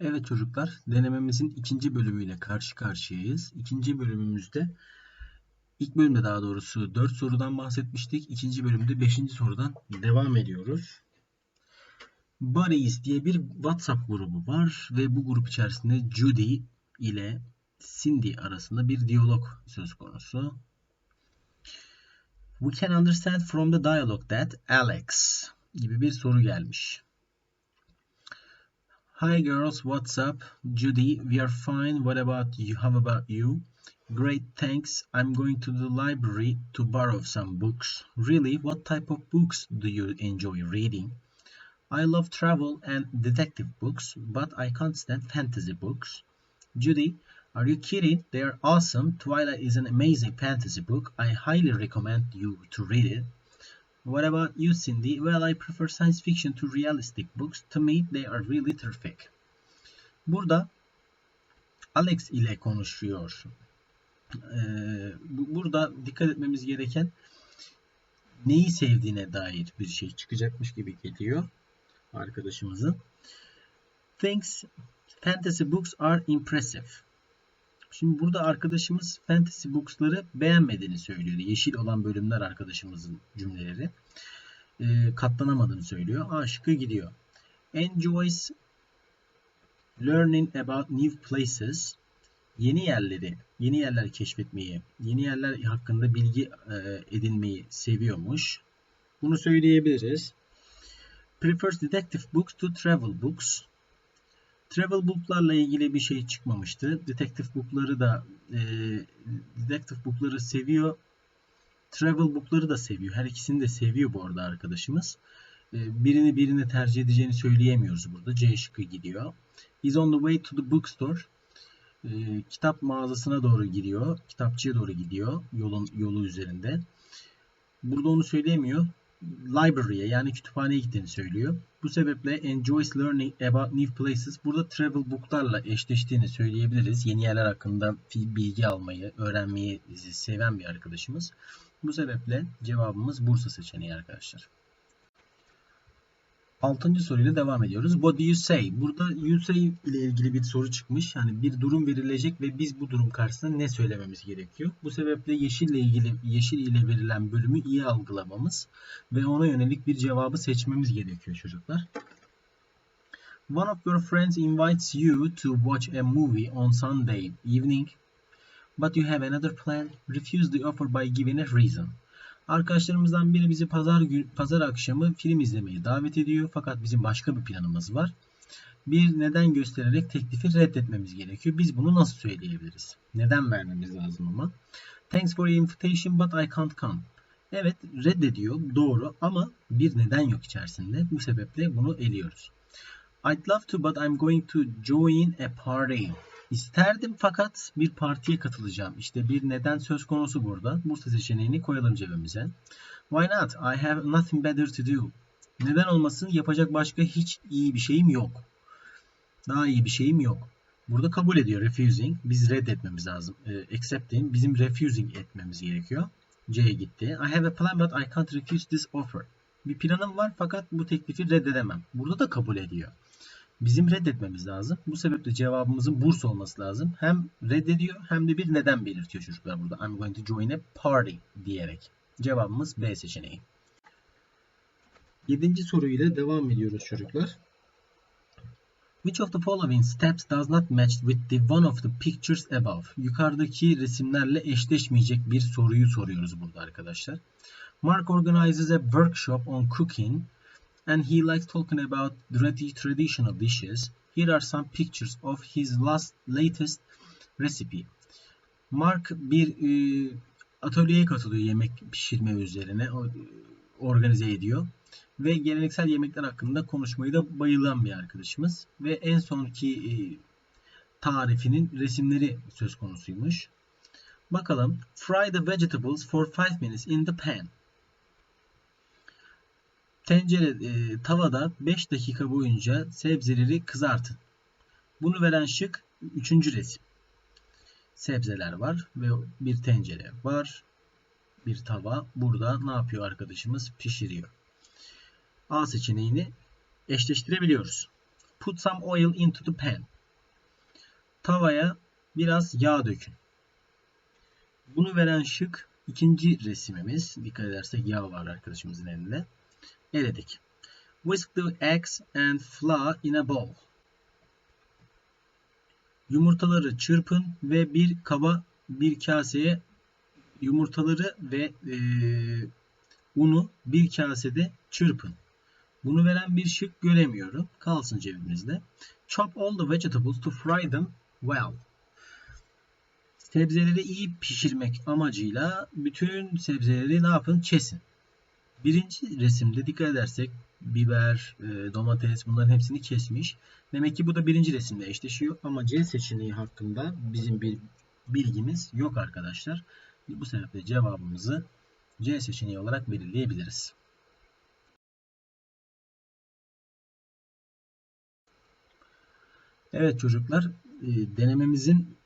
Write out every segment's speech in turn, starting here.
Evet çocuklar, denememizin ikinci bölümüyle karşı karşıyayız. İkinci bölümümüzde, ilk bölümde daha doğrusu 4 sorudan bahsetmiştik. İkinci bölümde 5. sorudan devam ediyoruz. Buddies diye bir WhatsApp grubu var ve bu grup içerisinde Judy ile Cindy arasında bir diyalog söz konusu. We can understand from the dialogue that Alex gibi bir soru gelmiş. Hi girls, what's up? Judy, we are fine. What about you? How about you? Great, thanks. I'm going to the library to borrow some books. Really? What type of books do you enjoy reading? I love travel and detective books, but I can't stand fantasy books. Judy, are you kidding? They are awesome. Twilight is an amazing fantasy book. I highly recommend you to read it. What about you, Cindy? Well, I prefer science fiction to realistic books. To me, they are really terrific. Burada Alex ile konuşuyor. Ee, burada dikkat etmemiz gereken neyi sevdiğine dair bir şey çıkacakmış gibi geliyor arkadaşımızın. Thinks fantasy books are impressive. Şimdi burada arkadaşımız fantasy books'ları beğenmediğini söylüyor. Yeşil olan bölümler arkadaşımızın cümleleri. E, katlanamadığını söylüyor. A şıkkı gidiyor. Enjoys learning about new places. Yeni yerleri, yeni yerler keşfetmeyi, yeni yerler hakkında bilgi e, edinmeyi seviyormuş. Bunu söyleyebiliriz. Prefers detective books to travel books. Travel book'larla ilgili bir şey çıkmamıştı. Detective book'ları da e, detective book'ları seviyor. Travel book'ları da seviyor. Her ikisini de seviyor bu arada arkadaşımız. E, birini birine tercih edeceğini söyleyemiyoruz burada. C şıkkı gidiyor. Is on the way to the bookstore. E, kitap mağazasına doğru gidiyor. Kitapçıya doğru gidiyor. Yolun yolu üzerinde. Burada onu söyleyemiyor library'e yani kütüphaneye gittiğini söylüyor. Bu sebeple enjoys learning about new places burada travel book'larla eşleştiğini söyleyebiliriz. Yeni yerler hakkında bilgi almayı, öğrenmeyi seven bir arkadaşımız. Bu sebeple cevabımız Bursa seçeneği arkadaşlar. Altıncı soruyla devam ediyoruz. What do you say? Burada you say ile ilgili bir soru çıkmış. Yani bir durum verilecek ve biz bu durum karşısında ne söylememiz gerekiyor? Bu sebeple yeşil ile ilgili yeşil ile verilen bölümü iyi algılamamız ve ona yönelik bir cevabı seçmemiz gerekiyor çocuklar. One of your friends invites you to watch a movie on Sunday evening, but you have another plan. Refuse the offer by giving a reason. Arkadaşlarımızdan biri bizi pazar gün, pazar akşamı film izlemeye davet ediyor fakat bizim başka bir planımız var. Bir neden göstererek teklifi reddetmemiz gerekiyor. Biz bunu nasıl söyleyebiliriz? Neden vermemiz lazım ama? Thanks for your invitation but I can't come. Evet reddediyor doğru ama bir neden yok içerisinde. Bu sebeple bunu eliyoruz. I'd love to but I'm going to join a party. İsterdim fakat bir partiye katılacağım. İşte bir neden söz konusu burada. Bursa seçeneğini koyalım cebimize. Why not? I have nothing better to do. Neden olmasın? Yapacak başka hiç iyi bir şeyim yok. Daha iyi bir şeyim yok. Burada kabul ediyor refusing. Biz reddetmemiz lazım. E, accepting. Bizim refusing etmemiz gerekiyor. C'ye gitti. I have a plan but I can't refuse this offer. Bir planım var fakat bu teklifi reddedemem. Burada da kabul ediyor bizim reddetmemiz lazım. Bu sebeple cevabımızın burs olması lazım. Hem reddediyor hem de bir neden belirtiyor çocuklar burada. I'm going to join a party diyerek. Cevabımız B seçeneği. Yedinci soruyla devam ediyoruz çocuklar. Which of the following steps does not match with the one of the pictures above? Yukarıdaki resimlerle eşleşmeyecek bir soruyu soruyoruz burada arkadaşlar. Mark organizes a workshop on cooking and he likes talking about traditional dishes. Here are some pictures of his last latest recipe. Mark bir e, atölyeye katılıyor yemek pişirme üzerine organize ediyor ve geleneksel yemekler hakkında konuşmayı da bayılan bir arkadaşımız ve en sonki e, tarifinin resimleri söz konusuymuş. Bakalım. Fry the vegetables for 5 minutes in the pan tencere e, tavada 5 dakika boyunca sebzeleri kızartın. Bunu veren şık 3. resim. Sebzeler var ve bir tencere var. Bir tava. Burada ne yapıyor arkadaşımız? Pişiriyor. A seçeneğini eşleştirebiliyoruz. Put some oil into the pan. Tavaya biraz yağ dökün. Bunu veren şık ikinci resimimiz. Dikkat edersek yağ var arkadaşımızın elinde. Eledik. Whisk the eggs and flour in a bowl. Yumurtaları çırpın ve bir kaba bir kaseye yumurtaları ve e, unu bir kasede çırpın. Bunu veren bir şık göremiyorum. Kalsın cebimizde. Chop all the vegetables to fry them well. Sebzeleri iyi pişirmek amacıyla bütün sebzeleri ne yapın? Kesin. Birinci resimde dikkat edersek biber, e, domates bunların hepsini kesmiş. Demek ki bu da birinci resimde eşleşiyor ama C seçeneği hakkında bizim bir bilgimiz yok arkadaşlar. Bu sebeple cevabımızı C seçeneği olarak belirleyebiliriz. Evet çocuklar e, denememizin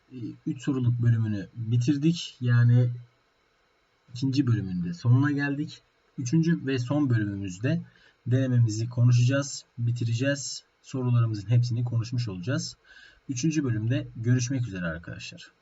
3 soruluk bölümünü bitirdik. Yani ikinci bölümünde sonuna geldik. Üçüncü ve son bölümümüzde denememizi konuşacağız, bitireceğiz. Sorularımızın hepsini konuşmuş olacağız. Üçüncü bölümde görüşmek üzere arkadaşlar.